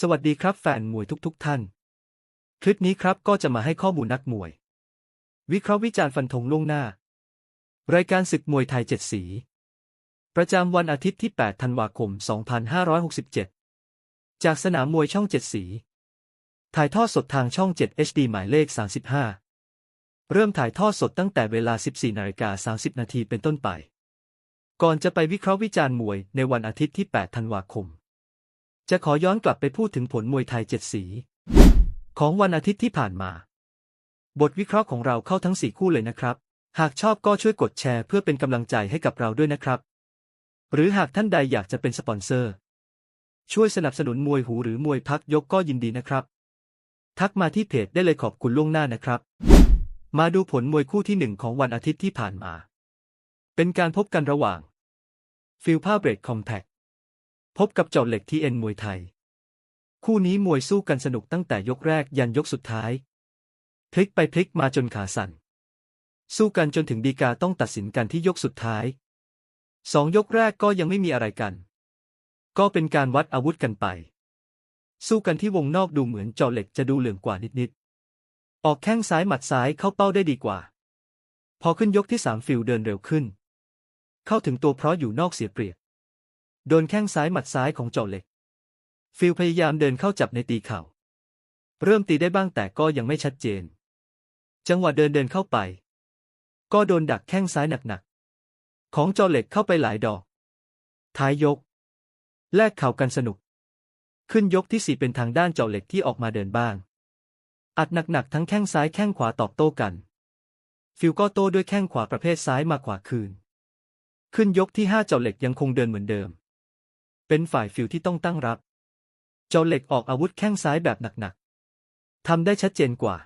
สวัสดีครับแฟนมวยทุกๆทท่าน คลิปนี้ครับก็จะมาให้ข้อมูลนักมวย วิเคราะห์วิจารณ์ฟันธงล่วงหน้า รายการศึกมวยไทยเจ็ดสี ประจำวันอาทิตย์ที่ 8 ธันวาคม 2567 จากสนามมวยช่องเจ็ดสี ถ่ายทอดสดทางช่อง 7 HD หมายเลข 35 เริ่มถ่ายทอดสดตั้งแต่เวลา 14นาฬิกา30 นาทีเป็นต้นไป ก่อนจะไปวิเคราะห์วิจารณ์มวยในวันอาทิตย์ที่ 8 ธันวาคม จะขอย้อนกลับไปพูดถึงผลมวยไทยเจ็ดสี ของวันอาทิตย์ที่ผ่านมา บทวิเคราะห์ของเราเข้าทั้ง4คู่เลยนะครับ หากชอบก็ช่วยกดแชร์เพื่อเป็นกำลังใจให้กับเราด้วยนะครับ หรือหากท่านใดอยากจะเป็นสปอนเซอร์ ช่วยสนับสนุนมวยหูหรือมวยพักยกก็ยินดีนะครับ ทักมาที่เพจได้เลยขอบคุณล่วงหน้านะครับ มาดูผลมวยคู่ที่หนึ่งของวันอาทิตย์ที่ผ่านมา เป็นการพบกันระหว่างฟิลผ้าเบรดคอมแพค พบกับเจาะเหล็กที่เอ็นมวยไทย คู่นี้มวยสู้กันสนุกตั้งแต่ยกแรกยันยกสุดท้าย พลิกไปพลิกมาจนขาสั่น สู้กันจนถึงดีกาต้องตัดสินกันที่ยกสุดท้ายสองยกแรกก็ยังไม่มีอะไรกัน ก็เป็นการวัดอาวุธกันไป สู้กันที่วงนอกดูเหมือนเจาะเหล็กจะดูเหลืองกว่านิดๆออกแข้งซ้ายหมัดซ้ายเข้าเป้าได้ดีกว่า พอขึ้นยกที่สามฟิลเดินเร็วขึ้น เข้าถึงตัวเพราะอยู่นอกเสียเปรียบ โดนแข้งซ้ายหมัดซ้ายของเจาะเหล็ก ฟิลพยายามเดินเข้าจับในตีเข่า เริ่มตีได้บ้างแต่ก็ยังไม่ชัดเจน จังหวะเดินเดินเข้าไป ก็โดนดักแข้งซ้ายหนักๆ ของเจาเหล็กเข้าไปหลายดอก ท้ายยก แลกเข่ากันสนุก ขึ้นยกที่สี่เป็นทางด้านเจาเหล็กที่ออกมาเดินบ้าง อัดหนักๆทั้งแข้งซ้ายแข้งขวาตอบโต้กัน ฟิลก็โต้ด้วยแข้งขวาประเภทซ้ายมาขวาคืน ขึ้นยกที่ห้าเจาเหล็กยังคงเดินเหมือนเดิม เป็นฝ่ายฟิลที่ต้องตั้งรับ เจาเหล็กออกอาวุธแข้งซ้ายแบบหนักๆทำได้ชัดเจนกว่า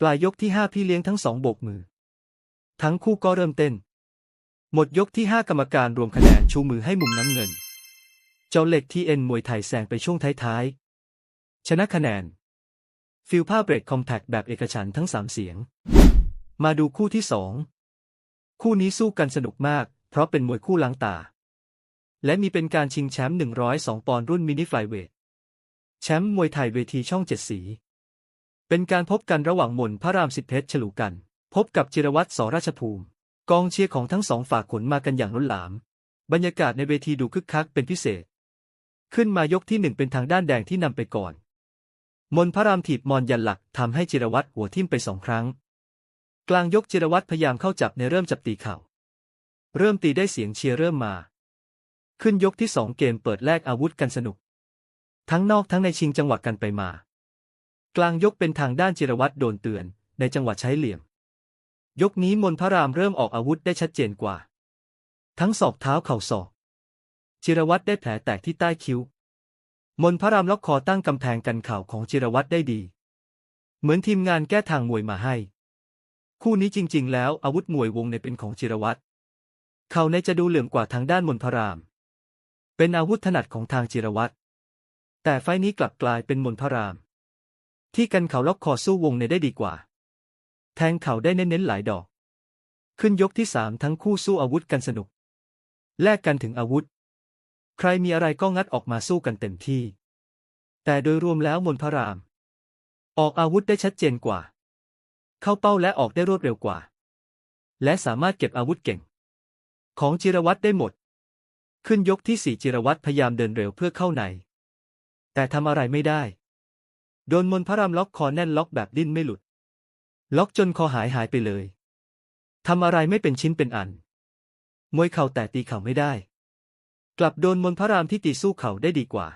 ปลายยกที่ห้าพี่เลี้ยงทั้งสองโบกมือ ทั้งคู่ก็เริ่มเต้น หมดยกที่ห้ากรรมการรวมคะแนนชูมือให้มุมน้ำเงิน เจ้าเหล็กทีเอ็นมวยไทยแซงไปช่วงท้ายๆชนะคะแนน ฟิลผ้าเบรกคอมแพคแบบเอกฉันท์ทั้งสามเสียง มาดูคู่ที่สองคู่นี้สู้กันสนุกมาก เพราะเป็นมวยคู่ล้างตา และมีเป็นการชิงแชมป์ 102 ปอนด์รุ่นมินิไฟเวท แชมป์มวยไทยเวทีช่องเจ็ดสี เป็นการพบกันระหว่างมนพระรามสิทธเพชรฉลูกัน พบกับจิรวัตรสราชภูมิ กองเชียร์ของทั้งสองฝากขนมากันอย่างล้นหลาม บรรยากาศในเวทีดูคึกคักเป็นพิเศษ ขึ้นมายกที่หนึ่งเป็นทางด้านแดงที่นำไปก่อน มนพระรามถีบมอนยันหลักทำให้จิรวัตรหัวทิ่มไปสองครั้ง กลางยกจิรวัตรพยายามเข้าจับในเริ่มจับตีเข่า เริ่มตีได้เสียงเชียร์เริ่มมา ขึ้นยกที่สองเกมเปิดแลกอาวุธกันสนุก ทั้งนอกทั้งในชิงจังหวะกันไปมา กลางยกเป็นทางด้านจิรวัตรโดนเตือน ในจังหวะใช้เหลี่ยม ยกนี้มนพระรามเริ่มออกอาวุธได้ชัดเจนกว่า ทั้งศอกเท้าเข่าศอก จิรวัตรได้แผลแตกที่ใต้คิ้ว มนพระรามล็อกคอตั้งกำแพงกันเข่าของจิรวัตรได้ดี เหมือนทีมงานแก้ทางมวยมาให้ คู่นี้จริง ๆ แล้วอาวุธมวยวงในเป็นของจิรวัตรเข่าในจะดูเหลื่อมกว่าทางด้านมนพระราม เป็นอาวุธถนัดของทางจิรวัตรแต่ไฟนี้กลับกลายเป็นมนพระราม ที่กันเขาล็อกคอสู้วงในได้ดีกว่า แทงเข่าได้เน้นๆหลายดอก ขึ้นยกที่สามทั้งคู่สู้อาวุธกันสนุก แลกกันถึงอาวุธ ใครมีอะไรก็งัดออกมาสู้กันเต็มที่ แต่โดยรวมแล้วมนพระราม ออกอาวุธได้ชัดเจนกว่า เข้าเป้าและออกได้รวดเร็วกว่า และสามารถเก็บอาวุธเก่ง ของจิรวัตรได้หมด ขึ้นยกที่สี่จิรวัตรพยายามเดินเร็วเพื่อเข้าใน แต่ทำอะไรไม่ได้ โดนมนพระรามล็อกคอแน่นล็อกแบบดิ้นไม่หลุด ล็อกจนคอหายหายไปเลยทำอะไรไม่เป็นชิ้นเป็นอัน มวยเข่าแต่ตีเข่าไม่ได้ กลับโดนมนพระรามที่ตีสู้เข่าได้ดีกว่า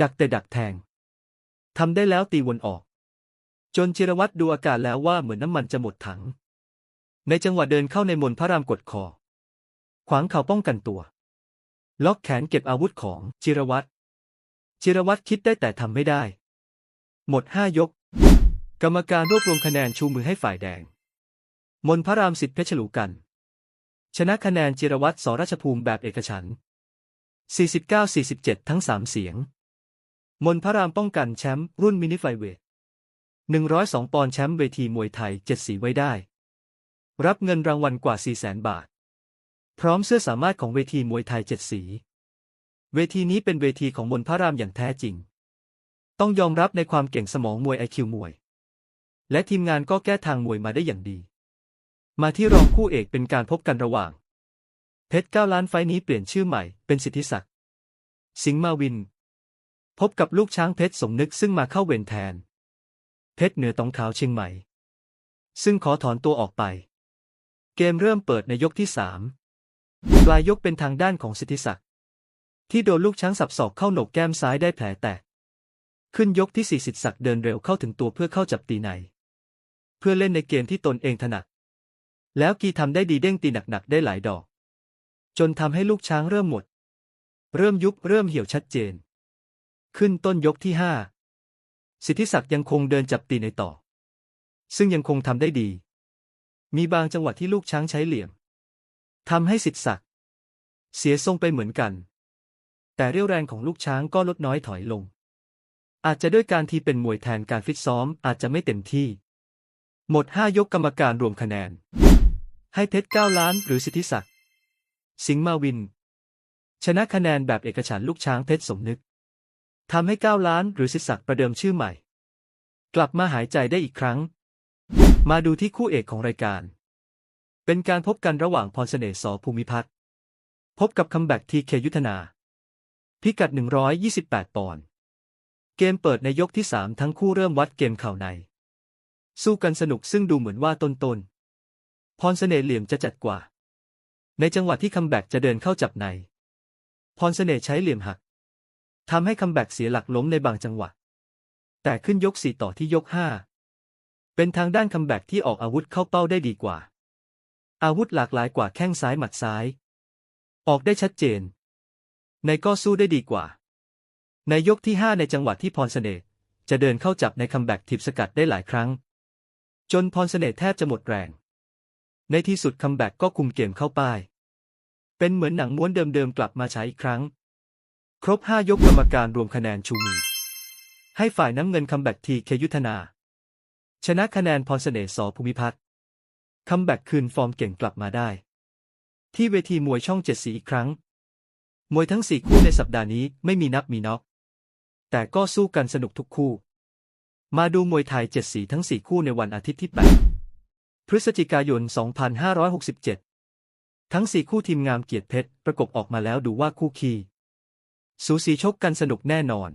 ดักแต่ดักแทงทำได้แล้วตีวนออก จนจิรวัตรดูอาการแล้วว่าเหมือนน้ำมันจะหมดถัง ในจังหวะเดินเข้าในมนพระรามกดคอ ขวางเข่าป้องกันตัว ล็อกแขนเก็บอาวุธของจิรวัตรจิรวัตรคิดได้แต่ทำไม่ได้ หมดห้ายก กรรมการรวบรวมคะแนนชูมือให้ฝ่ายแดง มนพระรามสิทธิ์เพชรลูกัน ชนะคะแนนจิรวัตรสราชภูมิแบบเอกฉัน49-47 ทั้ง 3 เสียง มนพระรามป้องกันแชมป์รุ่นมินิไฟเวท 102 ปอนด์แชมป์เวทีมวยไทย 7 สีไว้ได้ รับเงินรางวัลกว่า 400,000 บาท พร้อมเสื้อสามารถของเวทีมวยไทย7สี เวทีนี้เป็นเวทีของมนพระรามอย่างแท้จริง ต้องยอมรับในความเก่งสมองมวยไอคิวมวย และทีมงานก็แก้ทางมวยมาได้อย่างดี มาที่รองคู่เอกเป็นการพบกันระหว่าง เพชรเก้าล้านไฟนี้เปลี่ยนชื่อใหม่เป็นสิทธิศักดิ์สิงห์มาวิน พบกับลูกช้างเพชรสมนึกซึ่งมาเข้าเวรแทน เพชรเหนือตองขาวเชียงใหม่ ซึ่งขอถอนตัวออกไป เกมเริ่มเปิดในยกที่สาม ปลายยกเป็นทางด้านของสิทธิศักดิ์ที่โดนลูกช้างสับศอกเข้าโหนกแก้มซ้ายได้แผลแตก ขึ้นยกที่สี่สิทธิศักดิ์เดินเร็วเข้าถึงตัวเพื่อเข้าจับตีใน เพื่อเล่นในเกมที่ตนเองถนัด แล้วกีทำได้ดีเด้งตีหนักๆได้หลายดอก จนทำให้ลูกช้างเริ่มหมด เริ่มยุบเริ่มเหี่ยวชัดเจน ขึ้นต้นยกที่ห้าสิทธิศักดิ์ยังคงเดินจับตีในต่อ ซึ่งยังคงทำได้ดี มีบางจังหวะที่ลูกช้างใช้เหลี่ยม ทำให้สิทธิศักดิ์เสียทรงไปเหมือนกัน แต่เรี่ยวแรงของลูกช้างก็ลดน้อยถอยลง อาจจะด้วยการที่เป็นมวยแทนการฟิตซ้อมอาจจะไม่เต็มที่ หมดห้ายกกรรมการรวมคะแนน ให้เพชรเก้าล้านหรือสิทธิศักดิ์สิงห์มาวิน ชนะคะแนนแบบเอกฉันลูกช้างเพชรสมนึกทำให้เก้าล้านหรือสิทธิศักดิ์ประเดิมชื่อใหม่ กลับมาหายใจได้อีกครั้ง มาดูที่คู่เอกของรายการ เป็นการพบกันระหว่างพรเสน่ห์สอภูมิพัฒน์พบกับคัมแบ็กทีเคยุทธนา พิกัด 128 ปอนด์เกมเปิดในยกที่ 3 ทั้งคู่เริ่มวัดเกมเข่าใน สู้กันสนุกซึ่งดูเหมือนว่าต้นพรเสน่ห์เหลี่ยมจะจัดกว่า ในจังหวะที่คัมแบ็กจะเดินเข้าจับใน พรเสน่ห์ใช้เหลี่ยมหักทำให้คัมแบ็กเสียหลักล้มในบางจังหวะ แต่ขึ้นยก 4 ต่อที่ยก 5 เป็นทางด้านคัมแบ็กที่ออกอาวุธเข้าเป้าได้ดีกว่า อาวุธหลากหลายกว่าแข้งซ้ายหมัดซ้าย ออกได้ชัดเจน ในก็สู้ได้ดีกว่า ในยกที่ 5 ในจังหวะที่พรเสน่ห์จะเดินเข้าจับในคัมแบ็กทิบสกัดได้หลายครั้ง จนพรเสน่ห์แทบจะหมดแรง ในที่สุดคัมแบ็กก็คุมเกมเข้าป้าย เป็นเหมือนหนังม้วนเดิมๆกลับมาใช้อีกครั้ง ครบ 5 ยกกรรมการรวมคะแนนชูมือให้ฝ่ายน้ำเงินคัมแบ็กทีเคยุทธนา ชนะคะแนนพรเสน่ห์สอภูมิพัฒน์ คัมแบ็กคืนฟอร์มเก่งกลับมาได้ ที่เวทีมวยช่องเจ็ดสีอีกครั้ง มวยทั้งสี่คู่ในสัปดาห์นี้ไม่มีนับมีน็อก แต่ก็สู้กันสนุกทุกคู่ มาดูมวยไทยเจ็ดสีทั้งสี่คู่ในวันอาทิตย์ที่ 8 พฤศจิกายน 2567 ทั้งสี่คู่ทีมงามเกียรติเพชรประกบออกมาแล้วดูว่าคู่คีสูสีชกกันสนุกแน่นอน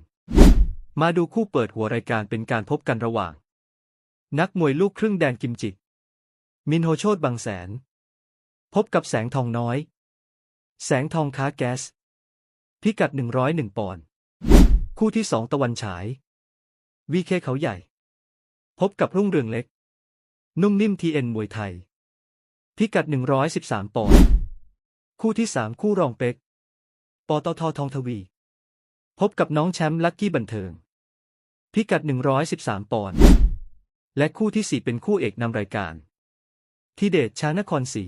มาดูคู่เปิดหัวรายการเป็นการพบกันระหว่าง นักมวยลูกครึ่งแดนกิมจิ มินโฮโชตบางแสน พบกับแสงทองน้อย แสงทองค้าแก๊ส พิกัด 101 ปอนด์ คู่ที่สองตะวันฉาย วีเคเขาใหญ่ พบกับรุ่งเรืองเล็ก นุ่มนิ่มทีเอ็นมวยไทย พิกัด 113 ปอนด์ คู่ที่สามคู่รองเป็ก ปตททองทวี พบกับน้องแชมป์ลักกี้บันเทิง พิกัด 113 ปอนด์ และคู่ที่สี่เป็นคู่เอกนำรายการ ที่เดชช้านครศรี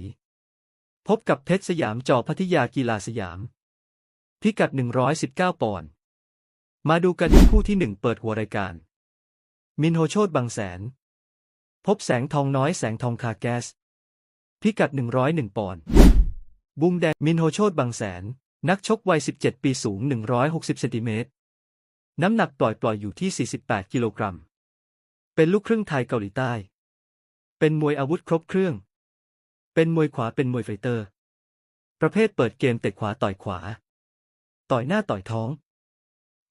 พบกับเพชรสยามจอพัทยากีฬาสยาม พิกัด 119 ปอนด์ มาดูกันที่คู่ที่หนึ่งเปิดหัวรายการ มินโฮโชตบางแสน พบแสงทองน้อยแสงทองคาแกส พิกัด 101 ปอนด์ บุมแดงมินโฮโชตบางแสน นักชกวัย 17 ปีสูง 160เซนติเมตร น้ำหนักปล่อยปล่อยอยู่ที่ 48 กิโลกรัม เป็นลูกครึ่งไทยเกาหลีใต้ เป็นมวยอาวุธครบเครื่อง เป็นมวยขวาเป็นมวยไฟเตอร์ ประเภทเปิดเกมเตะขวาต่อยขวา ต่อยหน้าต่อยท้อง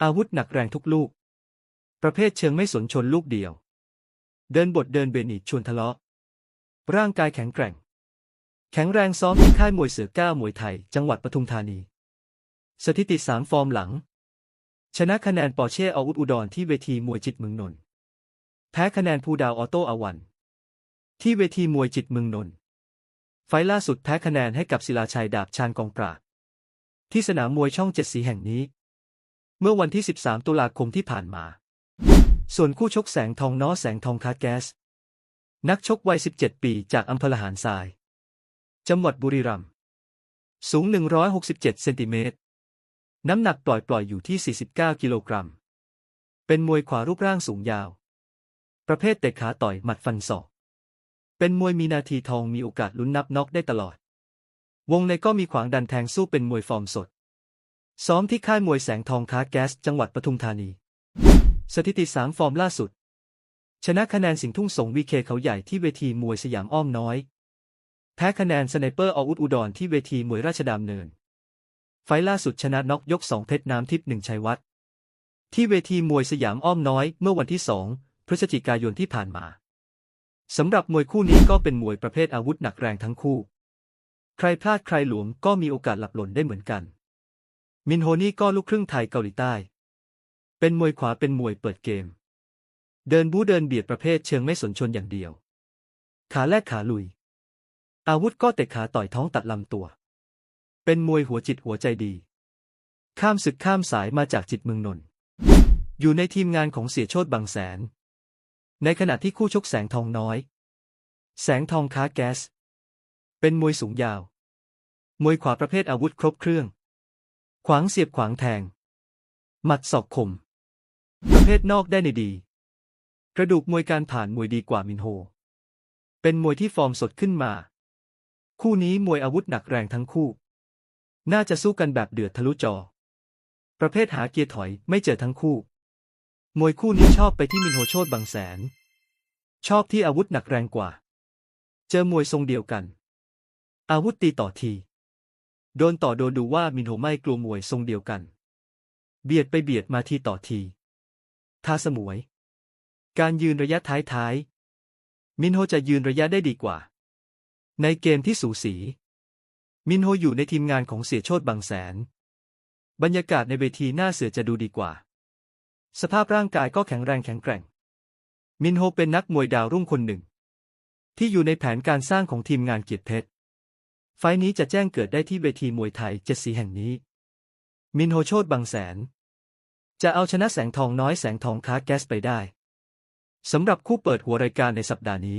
อาวุธหนักแรงทุกลูก ประเภทเชิงไม่สนชนลูกเดียว เดินบทเดินเบนีดชวนทะเลาะ ร่างกายแข็งแกร่ง แข็งแรงซ้อมที่ค่ายมวยเสือก้ามวยไทย จังหวัดปทุมธานี สถิติสามฟอร์มหลัง ชนะคะแนนปอเช่อาวุธอุดรที่เวทีมวยจิตเมืองนนท์แพ้คะแนนภูดาวออโต้อวัน ที่เวทีมวยจิตเมืองนนท์ไฟล์ล่าสุดแพ้คะแนนให้กับศิลาชัยดาบชานกองปราบที่สนามมวยช่องเจ็ดสีแห่งนี้ เมื่อวันที่ 13 ตุลาคมที่ผ่านมา ส่วนคู่ชกแสงทองน้อแสงทองคาแกส นักชกวัย 17 ปีจากอำเภอละหารทราย จังหวัดบุรีรัมย์สูง 167 เซนติเมตร น้ำหนักปล่อยปล่อยอยู่ที่ 49 กิโลกรัม เป็นมวยขวารูปร่างสูงยาว ประเภทเตะขาต่อยหมัดฟันศอก เป็นมวยมีนาทีทองมีโอกาสลุ้นนับน็อกได้ตลอด วงในก็มีขวางดันแทงสู้เป็นมวยฟอร์มสด ซ้อมที่ค่ายมวยแสงทองค้าแก๊สจังหวัดปทุมธานี สถิติสามฟอร์มล่าสุด ชนะคะแนนสิงห์ทุ่งสงวีเคเขาใหญ่ที่เวทีมวยสยามอ้อมน้อย แพ้คะแนนสไนเปอร์ออุดอุดรที่เวทีมวยราชดำเนิน ไฟล์ล่าสุดชนะน็อกยกสองเพชรน้ำทิพย์หนึ่งชัยวัฒน์ที่เวทีมวยสยามอ้อมน้อยเมื่อวันที่สองพฤศจิกายนที่ผ่านมา สำหรับมวยคู่นี้ก็เป็นมวยประเภทอาวุธหนักแรงทั้งคู่ ใครพลาดใครหลวมก็มีโอกาสหลับหล่นได้เหมือนกัน มินโฮนี่ก็ลูกครึ่งไทยเกาหลีใต้ เป็นมวยขวาเป็นมวยเปิดเกม เดินบู๊เดินเบียดประเภทเชิงไม่สนชนอย่างเดียว ขาแลกขาลุย อาวุธก็เตะขาต่อยท้องตัดลำตัว เป็นมวยหัวจิตหัวใจดี ข้ามศึกข้ามสายมาจากจิตเมืองนนท์อยู่ในทีมงานของเสียโชตบางแสน ในขณะที่คู่ชกแสงทองน้อย แสงทองค้าแก๊ส เป็นมวยสูงยาว มวยขวาประเภทอาวุธครบเครื่อง ขวางเสียบขวางแทง หมัดศอกคม ประเภทนอกได้ในดี กระดูกมวยการผ่านมวยดีกว่ามินโฮ เป็นมวยที่ฟอร์มสดขึ้นมา คู่นี้มวยอาวุธหนักแรงทั้งคู่ น่าจะสู้กันแบบเดือดทะลุจอ ประเภทหาเกียร์ถอยไม่เจอทั้งคู่ มวยคู่นี้ชอบไปที่มินโฮโชตบางแสน ชอบที่อาวุธหนักแรงกว่า เจอมวยทรงเดียวกัน อาวุธตีต่อที โดนต่อโดนดูว่ามินโฮไม่กลัวมวยทรงเดียวกัน เบียดไปเบียดมาทีต่อทีท่าสมวย การยืนระยะท้ายๆมินโฮจะยืนระยะได้ดีกว่า ในเกมที่สูสี มินโฮอยู่ในทีมงานของเสียโชตบางแสน บรรยากาศในเวทีหน้าเสือจะดูดีกว่า สภาพร่างกายก็แข็งแรงแข็งแกร่ง มินโฮเป็นนักมวยดาวรุ่งคนหนึ่ง ที่อยู่ในแผนการสร้างของทีมงานเกียรติเพชร ไฟล์นี้จะแจ้งเกิดได้ที่เวทีมวยไทยเจ็ดสีแห่งนี้ มินโฮโชตบางแสน จะเอาชนะแสงทองน้อยแสงทองค้าแก๊สไปได้ สำหรับคู่เปิดหัวรายการในสัปดาห์นี้